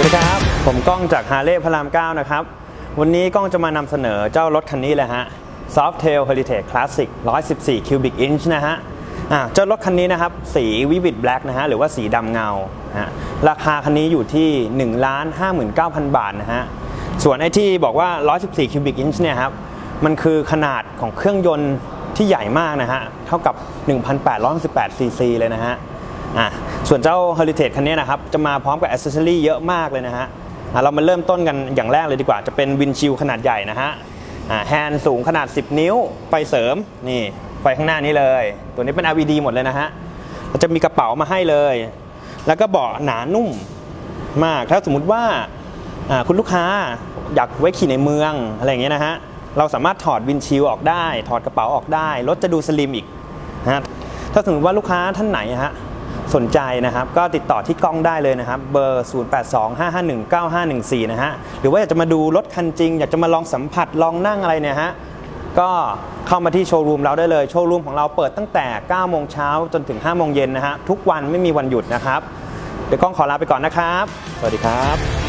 วัสดีครับ ผมก้องจากฮาร์เลย์พระราม 9 นะครับ วันนี้ก้องจะมานำเสนอเจ้ารถคันนี้เลยฮะ Softail Heritage Classic 114 cubic inch นะฮะเจ้ารถคันนี้นะครับ สี Vivid Black นะฮะ หรือว่าสีดำเงาฮะราคาคันนี้อยู่ที่ 1 59,000 บาทนะฮะ ส่วนไอ้ที่บอกว่า 114 cubic inch เนี่ยครับ มันคือขนาดของเครื่องยนต์ที่ใหญ่มากนะฮะ เท่ากับ 1,818 cc เลยนะฮะอะ ส่วนเจ้า Heritage คันนี้นะครับจะมาพร้อมกับอ c เซ s ซอรี่เยอะมากเลยนะฮะเรามาเริ่มต้นกันอย่างแรกเลยดีกว่า จะเป็นวินชิลขนาดใหญ่นะฮะแฮนด์สูงขนาด 10 นิ้วไฟเสริมนี่ไฟข้างหน้านี้เลย ตัวนี้เป็น LED หมดเลยนะฮะเราจะมีกระเป๋ามาให้เลย แล้วก็เบาะหนานุ่มมาก ถ้าสมมุติว่าคุณลูกค้าอยากไว้ขี่ในเมืองอะไรอย่างเงี้ยนะฮะเราสามารถถอดวินชิลออกได้ ถอดกระเป๋าออกได้รถจะดูสลิมอีกนะฮะถ้าสมมติว่าลูกค้าท่านไหนฮะ สนใจนะครับ ก็ติดต่อที่กล้องได้เลยนะครับ เบอร์ 0825519514 นะฮะ หรือว่าอยากจะมาดูรถคันจริง อยากจะมาลองสัมผัสลองนั่งอะไรเนี่ยฮะ ก็เข้ามาที่โชว์รูมเราได้เลย โชว์รูมของเราเปิดตั้งแต่ 9 โมงเช้าจนถึง 5 โมงเย็นนะฮะ ทุกวันไม่มีวันหยุดนะครับ เดี๋ยวกล้องขอลาไปก่อนนะครับ สวัสดีครับ